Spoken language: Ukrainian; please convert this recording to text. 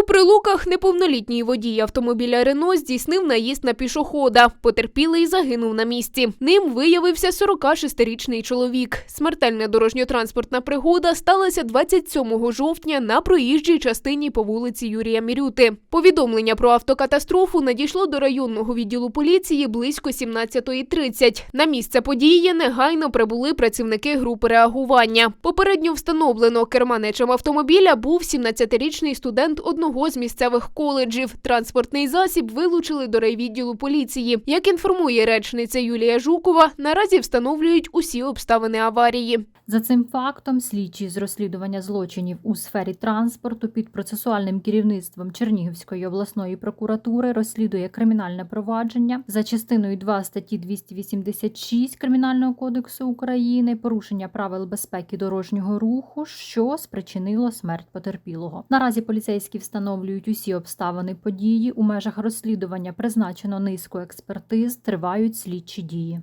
У прилуках неповнолітній водій автомобіля Рено здійснив наїзд на пішохода. Потерпілий загинув на місці. Ним виявився 46-річний чоловік. Смертельна дорожньо-транспортна пригода сталася 27 жовтня на проїжджій частині по вулиці Юрія Мірюти. Повідомлення про автокатастрофу надійшло до районного відділу поліції близько 17.30. На місце події негайно прибули працівники групи реагування. Попередньо встановлено керманичем автомобіля був 17-річний студент одного з місцевих коледжів. Транспортний засіб вилучили до райвідділу поліції. Як інформує речниця Юлія Жукова, наразі встановлюють усі обставини аварії. За цим фактом слідчі з розслідування злочинів у сфері транспорту під процесуальним керівництвом Чернігівської обласної прокуратури розслідує кримінальне провадження за частиною 2 статті 286 Кримінального кодексу України порушення правил безпеки дорожнього руху, що спричинило смерть потерпілого. Наразі поліцейські встановлюють усі обставини події. У межах розслідування призначено низку експертиз, тривають слідчі дії.